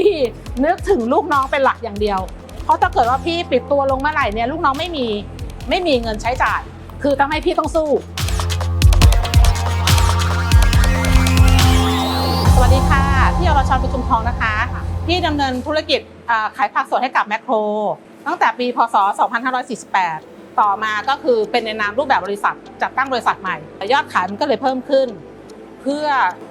พี่นึกถึงลูกน้องเป็นหลักอย่างเดียว เพราะถ้าเกิดว่าพี่ปิดตัวลงเมื่อไหร่เนี่ยลูกน้องไม่มีไม่มีเงินใช้จ่าย คือทำให้พี่ต้องสู้ สวัสดีค่ะ พี่อรชรประชุมทองนะคะ พี่ดำเนินธุรกิจขายผักสดให้กับแมคโคร ตั้งแต่ปีพศ 2548 ต่อมาก็คือเป็นในนามรูปแบบบริษัทจัดตั้งบริษัทใหม่ ยอดขายมันก็เลยเพิ่มขึ้น เพื่อ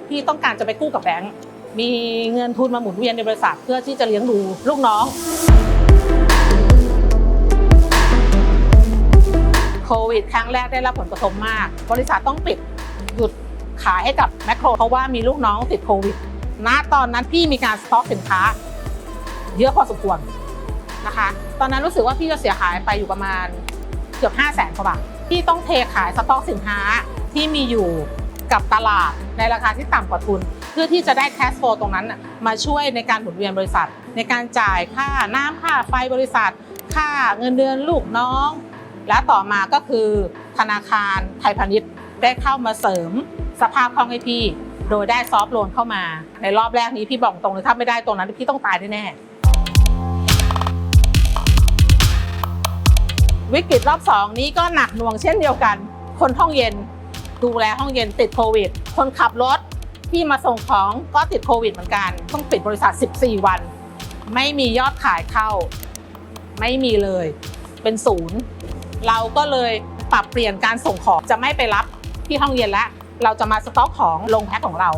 พี่ต้องการจะไปกู้กับแบงก์ มีเงินทุนมาหมุนเวียนในบริษัทเพื่อที่จะเลี้ยงดูลูกน้องโควิดครั้งแรกได้รับผลกระทบมาก บริษัทต้องปิดหยุดขายให้กับแมคโคร เพราะว่ามีลูกน้องติดโควิด ณ ตอนนั้นพี่มีการสต็อกสินค้า เยอะพอสมควรนะคะ ตอนนั้นรู้สึกว่าพี่จะเสียหายไปอยู่ประมาณเกือบ5 0 0แสนกว่าบาท พี่ต้องเทขายสต็อกสินค้าที่มีอยู่กับตลาดในราคาที่ต่ำกว่าทุน เพื่อที่จะได้แคสโฟตรงนั้นมาช่วยในการหมุนเวียนบริษัท ในการจ่ายค่าน้ำค่าไฟบริษัท ค่าเงินเดือนลูกน้อง และต่อมาก็คือธนาคารไทยพาณิชย์ได้เข้ามาเสริมสภาพคล่องให้พี่ โดยได้ซอฟต์โลนเข้ามา ในรอบแรกนี้พี่บอกตรงเลยถ้าไม่ได้ตรงนั้นพี่ต้องตายแน่ๆวิกฤตรอบสองนี้ก็หนักหน่วงเช่นเดียวกัน คนห้องเย็น ดูแลห้องเย็นติดโควิด คนขับรถ ที่มาส่งของก็ติดโควิดเหมือนกัน ต้องปิดบริษัท 14 วัน ไม่มียอดขายเข้า ไม่มีเลย เป็นศูนย์ เราก็เลยปรับเปลี่ยนการส่งของจะไม่ไปรับที่ห้องเย็นแล้ว เราจะมาสต็อกของลงแพ็คของเรา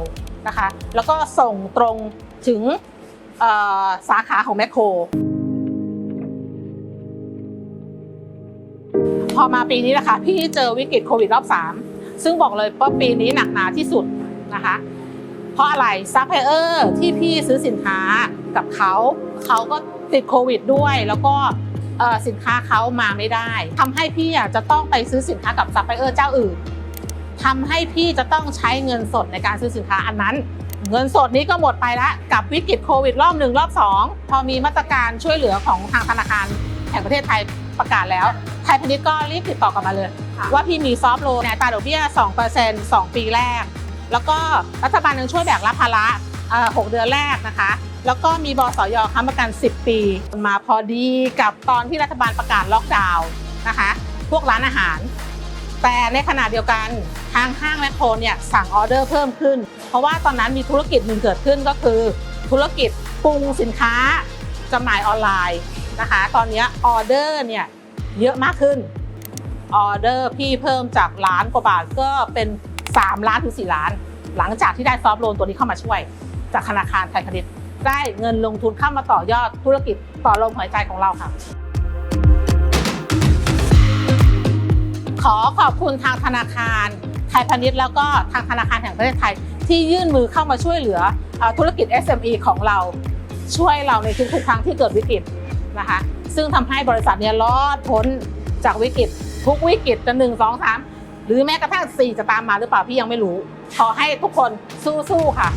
นะคะ แล้วก็ส่งตรงถึงสาขาของแมคโคร พอมาปีนี้นะคะพี่เจอวิกฤตโควิดรอบ 3 ซึ่งบอกเลยว่าปีนี้หนักหนาที่สุด นะคะ เพราะอะไรซัพพลายเออร์ที่พี่ซื้อสินค้ากับเขาเขาก็ติดโควิดด้วย แล้วก็เอ่อสินค้าเขามาไม่ได้ทำให้พี่อะจะต้องไปซื้อสินค้ากับซัพพลายเออร์เจ้าอื่นทำให้พี่จะต้องใช้เงินสดในการซื้อสินค้าอันนั้น เงินสดนี้ก็หมดไปแล้วกับวิกฤตโควิดรอบหนึ่งรอบสองพอมีมาตรการช่วยเหลือของทางธนาคารแห่งประเทศไทยประกาศแล้ว ไทยพาณิชย์ก็รีบติดต่อกลับมาเลย ว่าพี่มีซอฟต์โลนในอัตราดอกเบี้ย2% 2 ปีแรก แล้วก็รัฐบาลยังช่วยแบกรับภาระ6เดือนแรกนะคะ แล้วก็มีบสยค้ำประกัน 10 ปี มาพอดีกับตอนที่รัฐบาลประกาศล็อกดาวน์นะคะ พวกร้านอาหาร แต่ในขณะเดียวกันทางห้างแมคโครเนี่ยสั่งออเดอร์เพิ่มขึ้น เพราะว่าตอนนั้นมีธุรกิจหนึ่งเกิดขึ้นก็คือ ธุรกิจปรุงสินค้าจำหน่ายออนไลน์นะคะ ตอนนี้ออเดอร์เนี่ยเยอะมากขึ้นออเดอร์พี่เพิ่มจากล้านกว่าบาทก็เป็น 3 ล้านถึง 4 ล้าน หลังจากที่ได้ซอฟต์โลนตัวนี้เข้ามาช่วย จากธนาคารไทยพาณิชย์ได้เงินลงทุนเข้ามาต่อยอดธุรกิจต่อลมหายใจของเราค่ะ ขอขอบคุณทางธนาคารไทยพาณิชย์แล้วก็ทางธนาคารแห่งประเทศไทย ที่ยื่นมือเข้ามาช่วยเหลืออธุรกิจ SME ของเรา ช่วยเราในทุกๆครั้งที่เกิดวิกฤตนะคะซึ่งทำให้บริษัทเนี้รอดพ้นจากวิกฤตทุกวิกฤตจะหนึ่งสองสาม หรือแม้กระทั่งสี่จะตามมาหรือเปล่าพี่ยังไม่รู้ ขอให้ทุกคนสู้ๆค่ะ